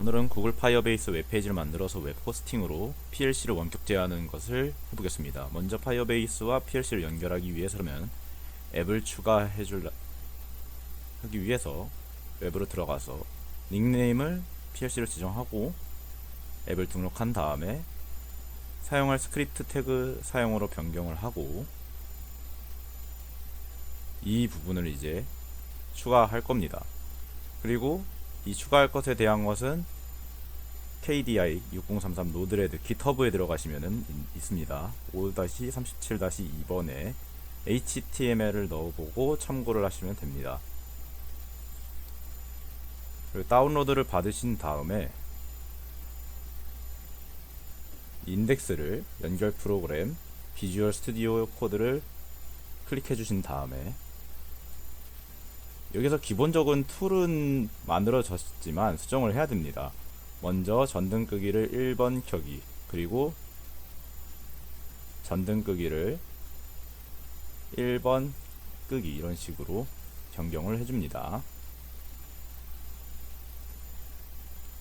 오늘은 구글 파이어베이스 웹페이지를 만들어서 웹 호스팅으로 PLC를 원격제하는 것을 해보겠습니다. 먼저 파이어베이스와 PLC를 연결하기 위해서는 앱을 추가해 줄 하기 위해서 웹으로 들어가서 닉네임을 PLC를 지정하고 앱을 등록한 다음에 사용할 스크립트 태그 사용으로 변경을 하고 이 부분을 이제 추가할 겁니다. 그리고 이 추가할 것에 대한 것은 KDI 6033 노드레드 GitHub에 들어가시면은 있- 있습니다. 5-37-2번에 HTML을 넣어보고 참고를 하시면 됩니다. 그리고 다운로드를 받으신 다음에 인덱스를 연결 프로그램 비주얼 스튜디오 코드를 클릭해 주신 다음에 여기서 기본적인 툴은 만들어졌지만 수정을 해야 됩니다. 먼저 전등 끄기를 1번 켜기 그리고 전등 끄기를 1번 끄기 이런 식으로 변경을 해줍니다.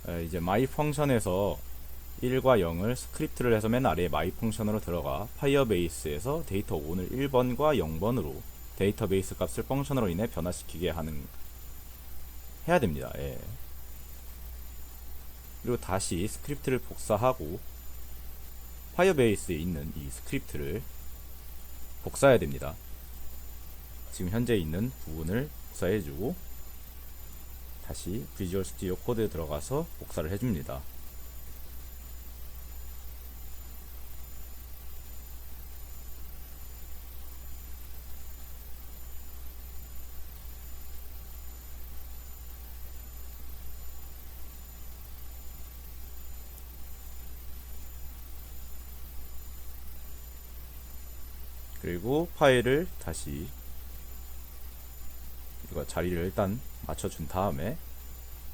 에, 이제 마이 펑션에서 1과 0을 스크립트를 해서 맨 아래에 마이 펑션으로 들어가 파이어베이스에서 데이터 5를 1번과 0번으로 데이터베이스 값을 펑션으로 인해 변화시키게 하는 해야 됩니다. 예. 그리고 다시 스크립트를 복사하고 파이어베이스에 있는 이 스크립트를 복사해야 됩니다. 지금 현재 있는 부분을 복사해주고 다시 비주얼 스튜디오 코드에 들어가서 복사를 해줍니다. 그리고 파일을 다시 이거 자리를 일단 맞춰준 다음에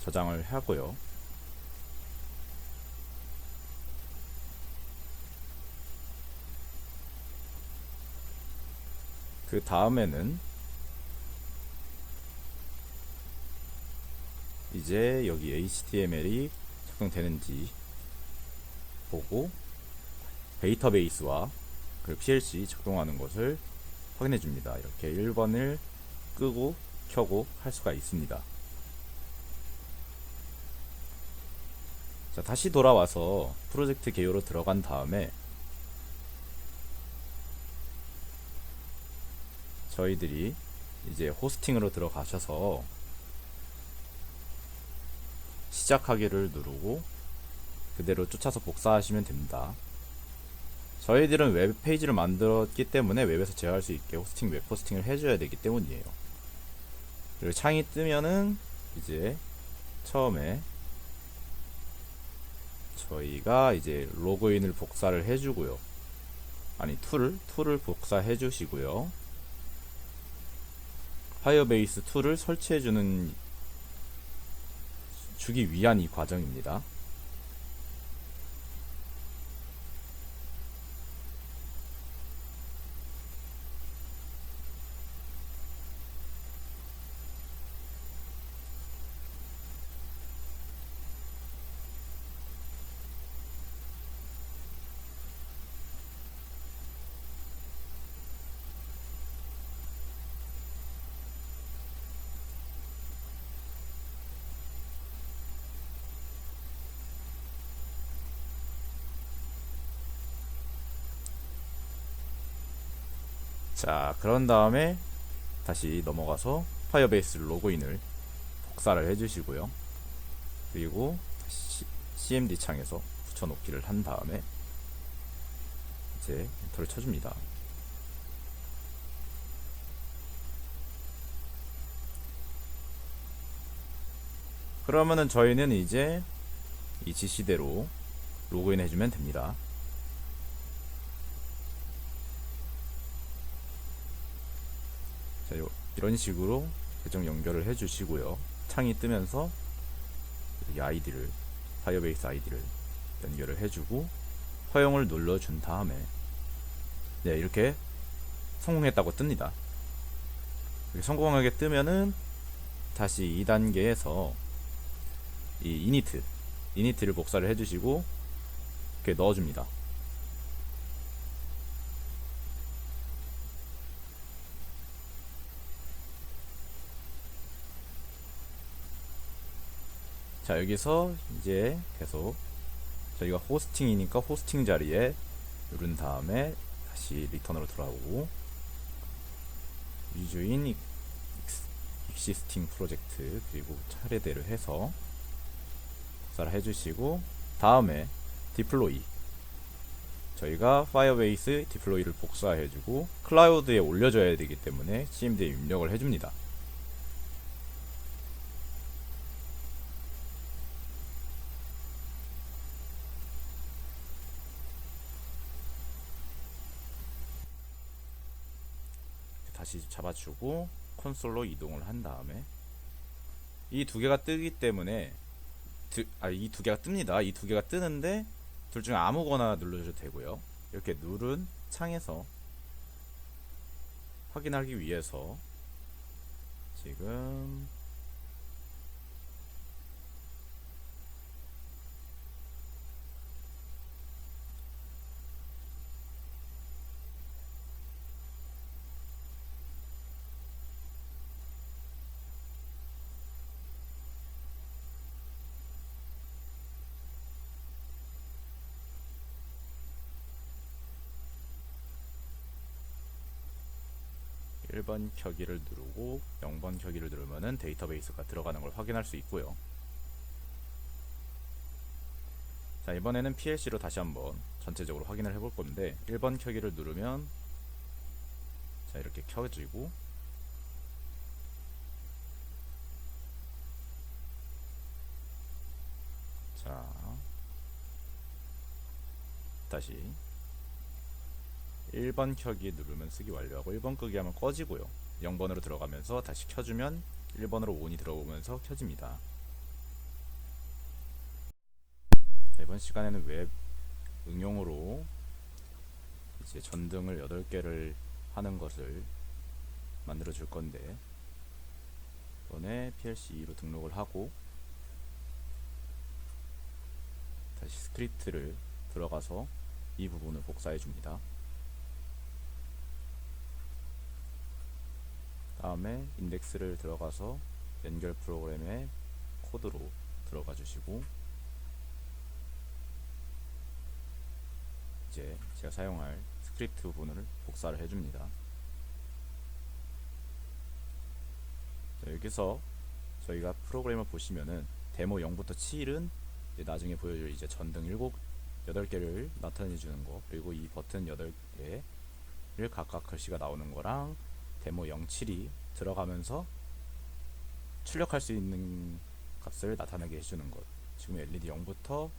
저장을 하고요. 그 다음에는 이제 여기 HTML이 적용되는지 보고 데이터베이스와 그 PLC 작동하는 것을 확인해 줍니다. 이렇게 1번을 끄고 켜고 할 수가 있습니다. 자, 다시 돌아와서 프로젝트 개요로 들어간 다음에 저희들이 이제 호스팅으로 들어가셔서 시작하기를 누르고 그대로 쫓아서 복사하시면 됩니다. 저희들은 웹페이지를 만들었기 때문에 웹에서 제어할 수 있게 호스팅, 웹 호스팅을 해줘야 되기 때문이에요. 그리고 창이 뜨면은 이제 처음에 저희가 이제 로그인을 복사를 해주고요. 아니 툴을 툴을 복사해 주시고요. 파이어베이스 툴을 설치해 주는 주기 위한 이 과정입니다. 자, 그런 다음에 다시 넘어가서 파이어베이스 로그인을 복사를 해주시고요. 그리고 CMD 창에서 붙여놓기를 한 다음에 이제 엔터를 쳐줍니다. 그러면은 저희는 이제 이 지시대로 로그인 해주면 됩니다. 자, 요, 이런 식으로 계정 연결을 해주시고요. 창이 뜨면서 이 아이디를 파이어베이스 아이디를 연결을 해주고 허용을 눌러준 다음에 네 이렇게 성공했다고 뜹니다. 성공하게 뜨면은 다시 2단계에서 이 이니트 이니트를 복사를 해주시고 이렇게 넣어줍니다. 자 여기서 이제 계속 저희가 호스팅이니까 호스팅 자리에 누른 다음에 다시 리턴으로 돌아오고 익스- 익시스팅 프로젝트 그리고 차례대로 해서 복사를 해주시고 다음에 디플로이 저희가 파이어베이스 디플로이를 복사해주고 클라우드에 올려줘야 되기 때문에 CMD에 입력을 해줍니다. 다시 잡아주고 콘솔로 이동을 한 다음에 이 두 개가 뜨기 때문에 아, 이 두 개가 뜹니다. 이 두 개가 뜨는데 둘 중에 아무거나 눌러줘도 되고요. 이렇게 누른 창에서 확인하기 위해서 지금 일번 켜기를 누르고 0번 켜기를 누르면은 데이터베이스가 들어가는 걸 확인할 수 있고요. 자, 이번에는 PLC로 다시 한번 전체적으로 확인을 해볼 건데 1번 켜기를 누르면 자, 이렇게 켜지고 자, 다시 1번 켜기 누르면 쓰기 완료하고 1번 끄기 하면 꺼지고요. 0번으로 들어가면서 다시 켜주면 1번으로 온이 들어오면서 켜집니다. 자, 이번 시간에는 웹 응용으로 이제 전등을 8개를 하는 것을 만들어 줄 건데 이번에 PLC로 등록을 하고 다시 스크립트를 들어가서 이 부분을 복사해 줍니다. 다음에 인덱스를 들어가서 연결 프로그램의 코드로 들어가 주시고 이제 제가 사용할 스크립트 부분을 복사를 해줍니다. 자, 여기서 저희가 프로그램을 보시면은 데모 0부터 7은 이제 나중에 보여줄 이제 전등 7, 8개를 나타내 주는 거 그리고 이 버튼 8개를 각각 글씨가 나오는 거랑 데모 07이 들어가면서 출력할 수 있는 값을 나타나게 해주는 것. 지금 LED 0부터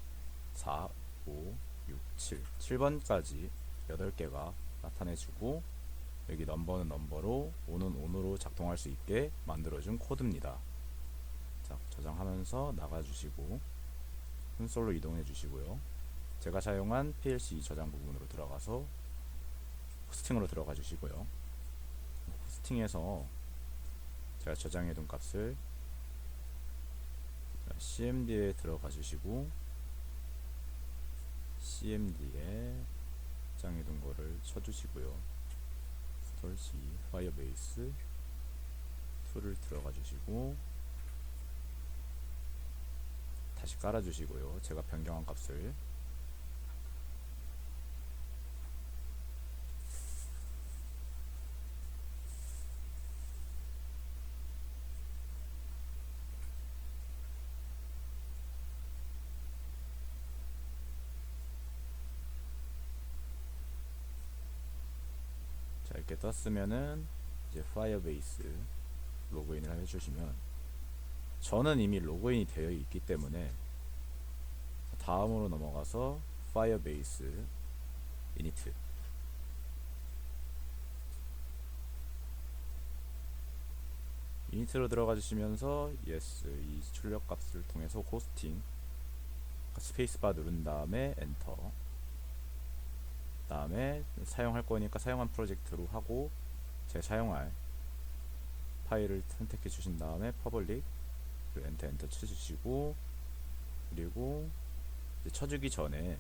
4, 5, 6, 7, 7번까지 8개가 나타내주고 여기 넘버는 넘버로 오는 온으로 작동할 수 있게 만들어준 코드입니다. 자, 저장하면서 나가주시고 콘솔로 이동해 주시고요. 제가 사용한 PLC 저장 부분으로 들어가서 호스팅으로 들어가 주시고요. 호스팅에서 제가 저장해 둔 값을 CMD에 들어가 주시고 CMD에 저장해 둔 거를 쳐 주시고요. 스톨시 파이어베이스 툴을 들어가 주시고 다시 깔아 주시고요. 제가 변경한 값을 이렇게 떴으면은 이제 파이어베이스 로그인을 해주시면 저는 이미 로그인이 되어 있기 때문에 다음으로 넘어가서 파이어베이스 이니트 이니트로 들어가 주시면서 yes 이 출력 값을 통해서 호스팅 스페이스바 누른 다음에 엔터 다음에 사용할 거니까 사용한 프로젝트로 하고 제 사용할 파일을 선택해 주신 다음에 퍼블릭 그리고 엔터 엔터 쳐주시고 그리고 쳐주기 전에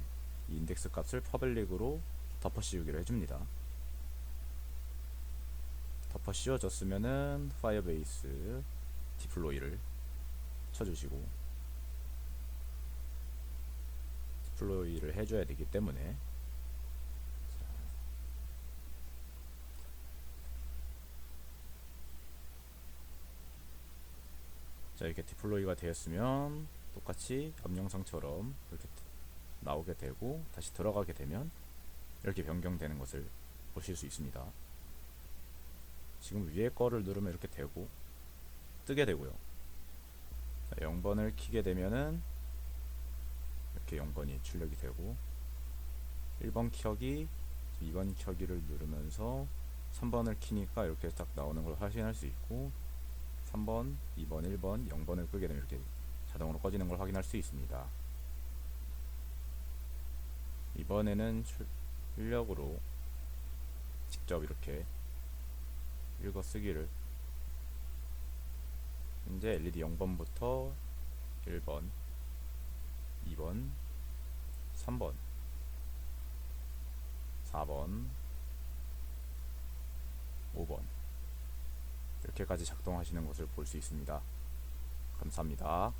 이 인덱스 값을 퍼블릭으로 덮어 씌우기로 해줍니다. 덮어 씌워졌으면은 파이어베이스 디플로이를 쳐주시고 디플로이를 해줘야 되기 때문에 자 이렇게 디플로이가 되었으면 똑같이 앞 영상처럼 이렇게 나오게 되고 다시 들어가게 되면 이렇게 변경되는 것을 보실 수 있습니다. 지금 위에 거를 누르면 이렇게 되고 뜨게 되고요. 자, 0번을 키게 되면은 이렇게 0번이 출력이 되고 1번 켜기 2번 켜기를 누르면서 3번을 키니까 이렇게 딱 나오는 걸 확인할 수 있고 3번, 2번, 1번, 0번을 끄게 되면 이렇게 자동으로 꺼지는 걸 확인할 수 있습니다. 이번에는 출- 출력으로 직접 이렇게 읽어 쓰기를 현재 LED 0번부터 1번, 2번, 3번, 4번, 5번 이렇게까지 작동하시는 것을 볼 수 있습니다. 감사합니다.